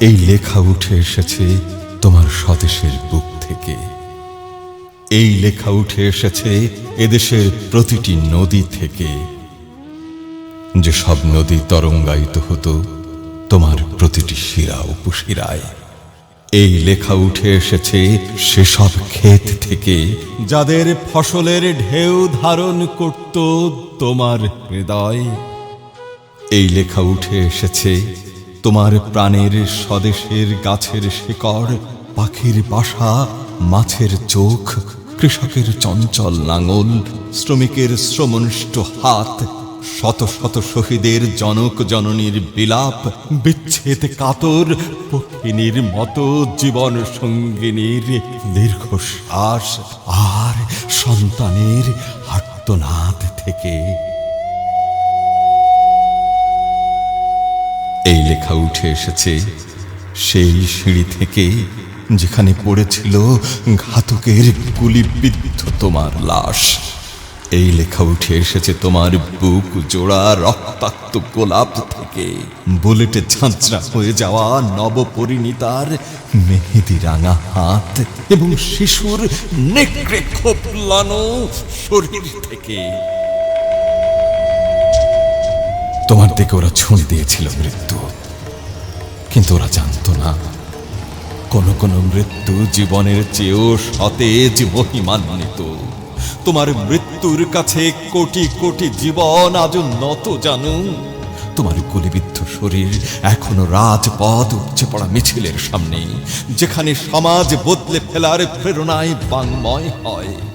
এই লেখা উঠে এসেছে তোমার স্বদেশের বুক থেকে। এই লেখা উঠে এসেছে এদেশের প্রতিটি নদী থেকে। যে সব নদী তরঙ্গায়িত হতো, তোমার প্রতিটি শিরা উপশিরায়। এই লেখা উঠে এসেছে সেসব ক্ষেত থেকে, যাদের ফসলের ঢেউ ধারণ করত তোমার হৃদয়। এই লেখা উঠে এসেছে তোমার প্রাণের স্বদেশের গাছের শিকড়, পাখির বাসা, মাছের চোখ, কৃষকের চঞ্চল লাঙল, শ্রমিকের শ্রমনিষ্ঠ হাত, শত শত শহীদের জনক জননীর বিলাপ, বিচ্ছেদ কাতর পক্ষিনীর মতো জীবন সঙ্গিনীর দীর্ঘশ্বাস, আর সন্তানের আর্তনাদ থেকে লেখা উঠে এসেছে। সেই সিঁড়ি থেকে যেখানে পড়েছিল ঘাতকের গুলিবিদ্ধ তোমার লাশ, এই লেখা উঠে এসেছে তোমার বুক জোড়া রক্তাক্ত গোলাপ থেকে। বুলেটে ঝাঁঝরা হয়ে যাওয়া নবপরিণীতার মেহেদি রাঙা হাত এবং শিশুর নেকড়ে খোপলানো শরীর থেকে। তোমার দিকে ওরা ছুঁড়ে দিয়েছিল মৃত্যু। কিন্তু ওরা জানতো না। কোন কোন মৃত্যু জীবনের চেয়েও সতেজ মহিমান্বিত। তোমার মৃত্যুর কাছে কোটি কোটি জীবন আজ নত জানু। তোমার গুলিবিদ্ধ শরীর এখনও রাজপথ উপচে পড়া মিছিলের সামনে, যেখানে সমাজ বদলে ফেলার প্রেরণায় বাংময় হয়।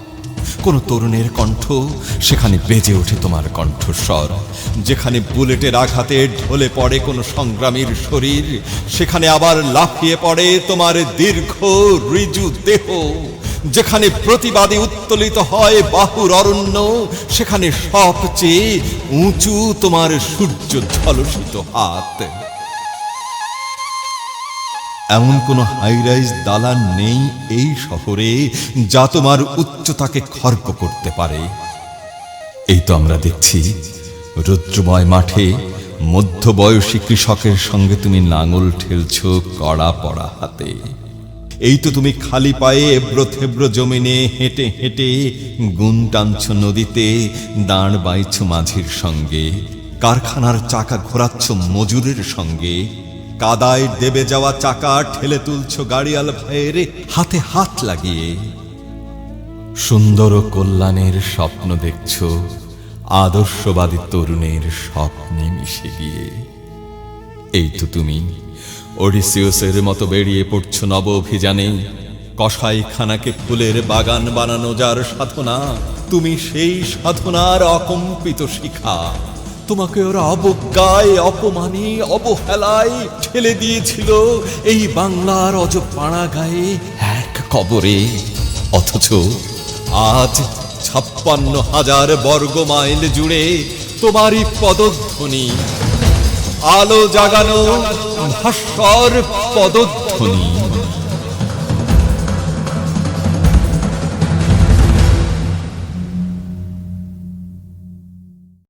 কোন তরুণের কণ্ঠ, সেখানে বেজে ওঠে তোমার কণ্ঠস্বর। যেখানে বুলেটের আঘাতে ঢলে পড়ে কোন সংগ্রামীর শরীর, সেখানে আবার লাফিয়ে পড়ে তোমার দীর্ঘ ঋজু দেহ। যেখানে প্রতিবাদী উত্তোলিত হয় বাহুর অরণ্য, সেখানে সবচেয়ে উঁচু তোমার সূর্য ঝলসিত হাত। এমন কোনো হাইরাইজ দালান নেই এই শহরে যা তোমার উচ্চতাকে খর্ব করতে পারে। এই তো আমরা দেখছি, রুদ্রময় মাঠে মধ্যবয়সী কৃষকের সঙ্গে তুমি নাঙল ঠেলছ কড়া পড়া হাতে। এই তো তুমি খালি পায়ে এব্র থেব্র জমিনে হেঁটে হেঁটে গুণ টানছ নদীতে, দাঁড় বাইছ মাঝির সঙ্গে, কারখানার চাকা ঘোরাচ্ছ মজুরের সঙ্গে। কাদায় দেবে যাওয়া চাকা, ঠেলে তুলছ গাড়িয়াল ভাইয়ের, হাতে হাত লাগিয়ে। সুন্দর কল্যাণের স্বপ্ন দেখছ, আদর্শবাদী তরুণের স্বপ্নে মিশে গিয়ে। এই তো তুমি ওডিসিওসের মতো বেরিয়ে পড়ছ নব অভিযানে। কসাইখানাকে ফুলের বাগান বানানো যার সাধনা, তুমি সেই সাধনার অকম্পিত শিখা। তোমাকে ওরা অবজ্ঞায়, অপমানে, অবহেলায় ঠেলে দিয়েছিল। এই বাংলার অজপাড়া গায়ে এক কবরে। অথচ আজ ছাপ্পান্ন হাজার বর্গ মাইল জুড়ে তোমারই পদধ্বনি। আলো জাগানো ভাস্বর পদধ্বনি।